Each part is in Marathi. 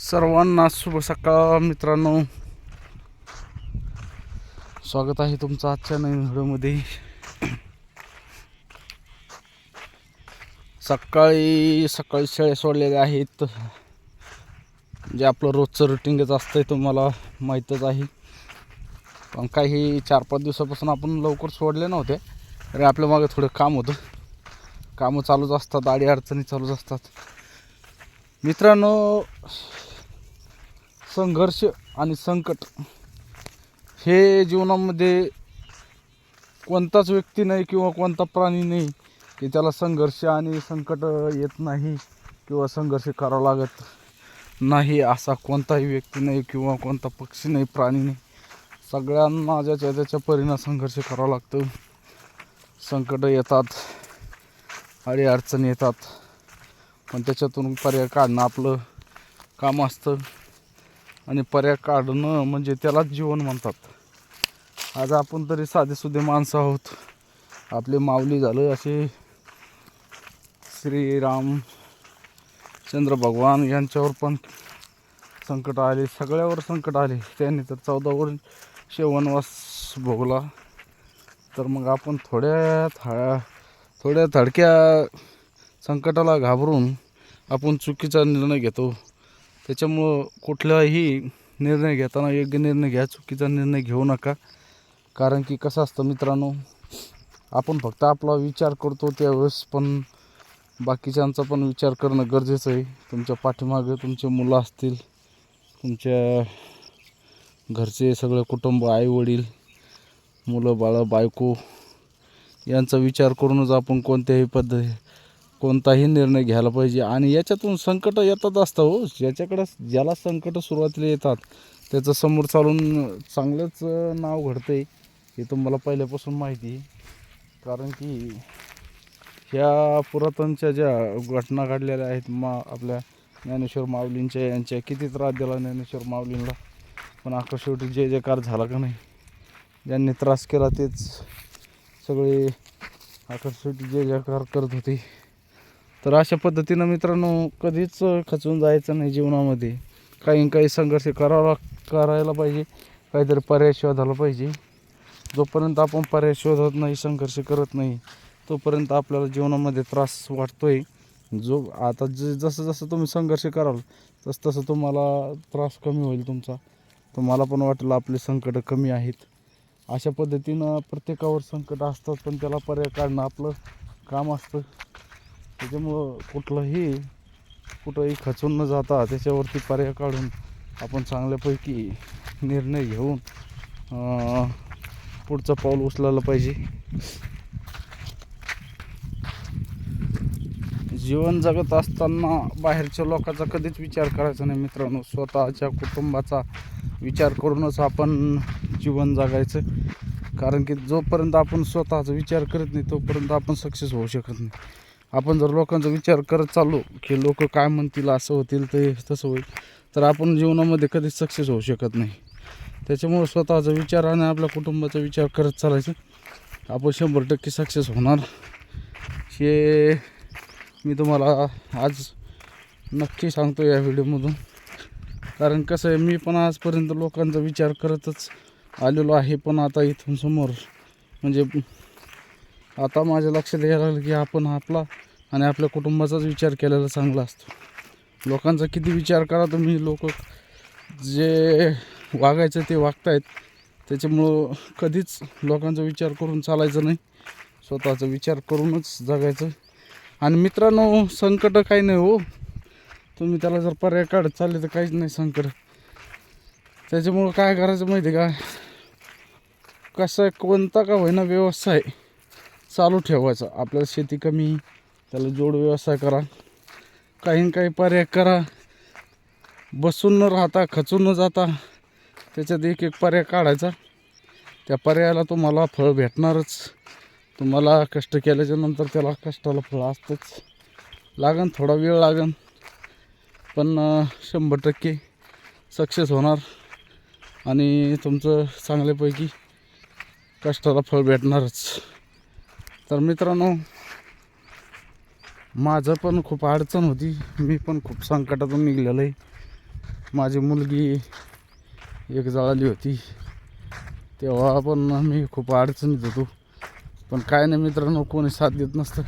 सर्वांना शुभ सकाळ मित्रांनो. स्वागत आहे तुमचं आजच्या नवीन व्हिडिओमध्ये. सकाळी सकाळी शेळ्या सोडलेल्या आहेत. जे आपलं रोजचं रुटीनच आहे तुम्हाला माहीतच आहे. पण काही चार पाच दिवसापासून आपण लवकर सोडले नव्हते. अरे आपल्या मागे थोडं काम होतं. कामं चालूच असतात आडी अडचणी चालूच असतात. मित्रांनो संघर्ष आणि संकट हे जीवनामध्ये कोणताच व्यक्ती नाही किंवा कोणता प्राणी नाही की त्याला संघर्ष आणि संकट येत नाही किंवा संघर्ष करावा लागत नाही असा कोणताही व्यक्ती नाही किंवा कोणता पक्षी नाही प्राणी नाही. सगळ्यांना ज्याच्या त्याच्या परिणाम संघर्ष करावा लागतो. संकट येतात अडी अडचणी येतात. पण त्याच्यातून पर्याय काढणं आपलं काम असतं. आणि पर्याय काढणं म्हणजे त्यालाच जीवन म्हणतात. आज आपण तरी साधेसुधे माणसं आहोत. आपले माऊली झालं असे श्रीराम चंद्र भगवान यांच्यावर पण संकट आले सगळ्यावर संकट आले. त्यांनी तर चौदा वर्ष वनवास भोगला. तर मग आपण थोड्या था थोड्या थडक्या संकटाला घाबरून आपण चुकीचा निर्णय घेतो. त्याच्यामुळं कुठलाही निर्णय घेताना योग्य निर्णय घ्या चुकीचा निर्णय घेऊ नका. कारण की कसं असतं मित्रांनो आपण फक्त आपला विचार करतो त्यावेळेस पण बाकीच्यांचा पण विचार करणं गरजेचं आहे. तुमच्या पाठीमागे तुमचे मुलं असतील तुमच्या घरचे सगळं कुटुंब आईवडील मुलं बाळं बायको यांचा विचार करूनच आपण कोणत्याही पद्धती कोणताही निर्णय घ्यायला पाहिजे. आणि याच्यातून संकट येतात असतं हो. ज्याच्याकडं ज्याला संकट सुरुवातीला येतात त्याचं समोर चालून चांगलंच नाव घडतं आहे हे तुम्हाला पहिल्यापासून माहिती आहे. कारण की ह्या पुरातनच्या ज्या घटना घडलेल्या आहेत मा आपल्या ज्ञानेश्वर माऊलींच्या यांच्या किती त्रास दिला ज्ञानेश्वर माऊलींना पण अख्खा शेवटी जयकार झाला का नाही? ज्यांनी त्रास केला तेच सगळे अख्खा शेवटी जयकार करत होते. तर अशा पद्धतीनं मित्रांनो कधीच खचून जायचं नाही जीवनामध्ये. काही काही संघर्ष करावा करायला पाहिजे. काहीतरी पर्याय शोधायला पाहिजे. जोपर्यंत आपण पर्याय शोधत नाही संघर्ष करत नाही तोपर्यंत आपल्याला जीवनामध्ये त्रास वाटतो आहे जो आता ज जसं जसं तुम्ही संघर्ष कराल तसं तसं तुम्हाला त्रास कमी होईल तुमचा. तुम्हाला पण वाटेल आपले संकट कमी आहेत. अशा पद्धतीनं प्रत्येकावर संकट असतात पण त्याला पर्याय काढणं आपलं काम असतं. त्याच्यामुळं कुठलंही कुठंही खचून न जाता त्याच्यावरती पर्याय काढून आपण चांगल्यापैकी निर्णय घेऊन पुढचं पाऊल उचलायला पाहिजे. जीवन जगत असताना बाहेरच्या लोकांचा कधीच विचार करायचा नाही मित्रांनो. स्वतःच्या कुटुंबाचा विचार करूनच आपण जीवन जगायचं. कारण की जोपर्यंत आपण स्वतःचा विचार करत नाही तोपर्यंत आपण सक्सेस होऊ शकत नाही. आपण जर लोकांचा विचार करत चाललो की लोक काय म्हणतील असं होतील ते तसं होईल तर आपण जीवनामध्ये कधीच सक्सेस होऊ शकत नाही. त्याच्यामुळं स्वतःचा विचार आणि आपल्या कुटुंबाचा विचार करत चालायचं. आपण शंभर टक्के सक्सेस होणार. हे मी तुम्हाला आज नक्की सांगतो या व्हिडिओमधून. कारण कसं आहे मी पण आजपर्यंत लोकांचा विचार करतच आलेलो आहे पण आता इथून समोर म्हणजे आता माझ्या लक्षात यायला लागलं की आपण आपला आणि आपल्या कुटुंबाचाच विचार केलेला चांगला असतो. लोकांचा किती विचार करा तुम्ही लोक जे वागायचं ते वागतायत. त्याच्यामुळं कधीच लोकांचा विचार करून चालायचं नाही. स्वतःचा विचार करूनच जगायचं. आणि मित्रांनो संकट काही नाही हो. तुम्ही त्याला जर पर्याय काढत चालले तर काहीच नाही संकट. त्याच्यामुळं काय करायचं माहिती आहे का? कसं कोणता का होईना व्यवसाय. चालू ठेवायचा. आपल्याला शेती कमी त्याला जोड व्यवसाय करा. काही काही पर्याय करा. बसून न राहता खचून न जाता त्याच्यात एक एक पर्याय काढायचा. त्या पर्यायाला तुम्हाला फळ भेटणारच. तुम्हाला कष्ट केल्याच्यानंतर त्याला कष्टाला फळ असतंच. लागन थोडा वेळ लागन. पण शंभर टक्के सक्सेस होणार. आणि तुमचं चांगल्यापैकी कष्टाला फळ भेटणारच. तर मित्रांनो माझं पण खूप अडचण होती. मी पण खूप संकटातून निघलेलो आहे. माझी मुलगी एक जळाली होती. तेव्हा पण मी खूप अडचणीत होतो. पण काय नाही मित्रांनो कोणी साथ देत नसतं.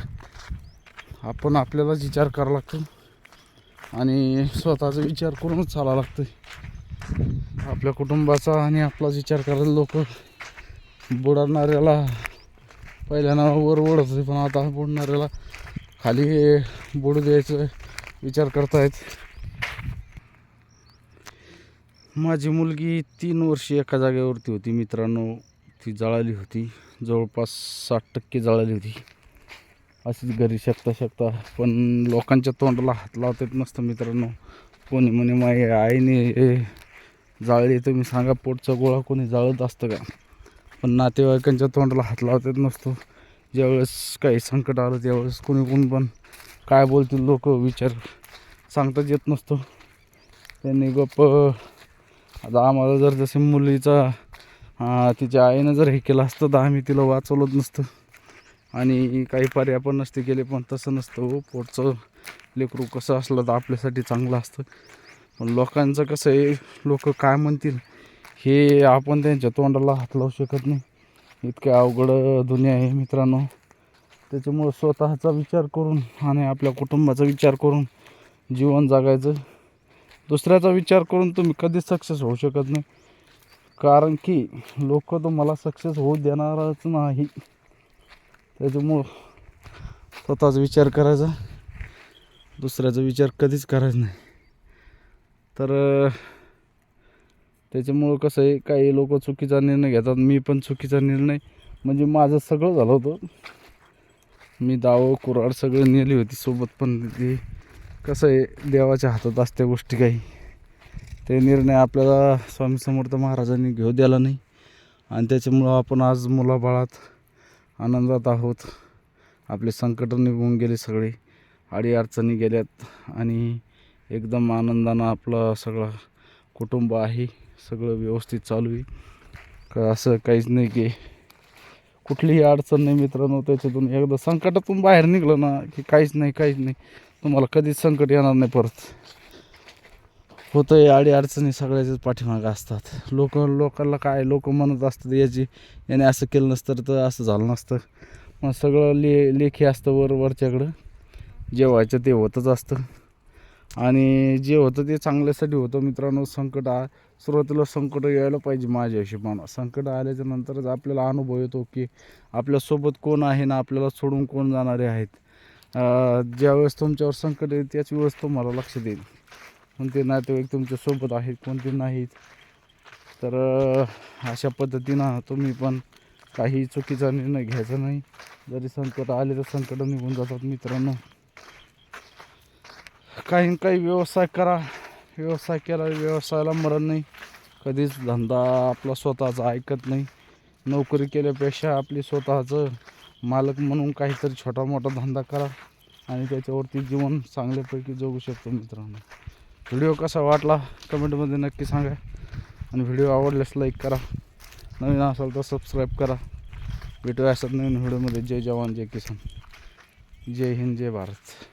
आपण आपल्यालाच विचार करावा लागतो. आणि स्वतःचा विचार करूनच चालावं लागतं आपल्या कुटुंबाचा आणि आपलाच विचार करायला लोक बुडवणाऱ्याला पहिल्यांदा वर ओढत होते पण आता बुडणाऱ्याला खाली बुडू द्यायचं विचार करतायत. माझी मुलगी तीन वर्षी एका जागेवरती होती मित्रांनो. ती जळाली होती. जवळपास साठ टक्के जळाली होती. अशीच घरी शकता शकता पण लोकांच्या तोंडाला हात लावता येत नसतं मित्रांनो. कोणी म्हणे माई आईने जाळली तुम्ही सांगा पोटचा गोळा कोणी जाळत असतं का? पण नातेवाईकांच्या तोंडाला हात लावता येत नसतो. ज्यावेळेस काही संकट आलं त्यावेळेस कोणी कोण पण काय बोलतील लोक विचार सांगताच येत नसतो. त्यांनी गप्प आता आम्हाला जर जसे मुलीचा तिच्या आईनं जर हे केलं असतं तर आम्ही तिला वाचवलंच नसतं. आणि काही पर्याय पण नसते केले पण तसं नसतं हो. पोटचं लेकरू कसं असलं तर आपल्यासाठी चांगलं असतं. पण लोकांचं कसं आहे लोक काय म्हणतील? हे आपण त्यांच्या तोंडाला हात लावू शकत नाही. इतके अवघड दुनिया आहे मित्रांनो. त्याच्यामुळं स्वतःचा विचार करून आणि आपल्या कुटुंबाचा विचार करून जीवन जगायचं. दुसऱ्याचा विचार करून तुम्ही कधीच सक्सेस होऊ शकत नाही. कारण की लोक तुम्हाला सक्सेस होऊ देणारच नाही. त्याच्यामुळं स्वतःचा विचार करायचा. दुसऱ्याचा विचार कधीच करायचा नाही. तर त्याच्यामुळं कसं आहे काही लोक चुकीचा निर्णय घेतात मी पण चुकीचा निर्णय. म्हणजे माझं सगळं झालं होतं. मी दावं कुराड सगळं नेली होती सोबत पण ते कसं आहे देवाच्या हातात असत्या गोष्टी काही. ते निर्णय आपल्याला स्वामी समर्थ महाराजांनी घेऊ द्यायला नाही. आणि त्याच्यामुळं आपण आज मुलाबाळात आनंदात आहोत. आपले संकट निघून गेले सगळे. अडी अडचणी गेल्यात आणि एकदम आनंदानं आपलं सगळं कुटुंब आहे. सगळं व्यवस्थित चालू आहे. का असं काहीच नाही की कुठलीही अडचण नाही मित्रांनो त्याच्यातून एकदा संकटातून बाहेर निघलं ना की काहीच नाही काहीच नाही. तुम्हाला कधीच संकट येणार नाही परत. होतं आहे अडी अडचणी सगळ्याच्याच पाठीमागं असतात. लोक लोकांना काय लोक म्हणत असतात याची याने असं केलं नसतं तर असं झालं नसतं. मग सगळं ले लेखी असतं वर वरच्याकडं. जे व्हायचं ते होतंच असतं. आणि जे होतं ते चांगल्यासाठी होतं मित्रांनो संकट आ सुरुवातीला संकट यायला पाहिजे माझ्या हिशोबानं. संकट आल्याच्या नंतरच आपल्याला अनुभव येतो की आपल्यासोबत कोण आहे ना आपल्याला सोडून कोण जाणारे आहेत. ज्यावेळेस तुमच्यावर संकट येईल त्याच वेळेस तुम्हाला लक्ष देईल. कोणते नातेवाईक तुमच्यासोबत आहेत कोणते नाहीत. तर अशा पद्धतीनं तुम्ही पण काही चुकीचा निर्णय घ्यायचा नाही. जरी संकट आले तर संकट निघून जातात मित्रांनो. काही काही व्यवसाय करा. व्यवसाय केला व्यवसायाला मरण नाही. कधीच धंदा आपला स्वतःचा ऐकत नाही. नोकरी केल्यापेक्षा आपली स्वतःचं मालक म्हणून काहीतरी छोटा मोठा धंदा करा आणि त्याच्यावरती जीवन चांगल्यापैकी जगू शकतो मित्रांनो. व्हिडिओ कसा वाटला कमेंटमध्ये नक्की सांगा आणि व्हिडिओ आवडल्यास लाईक करा. नवीन असाल तर सबस्क्राईब करा. भेटूया असतात नवीन व्हिडिओमध्ये. जय जवान जय किसान. जय हिंद जय भारत.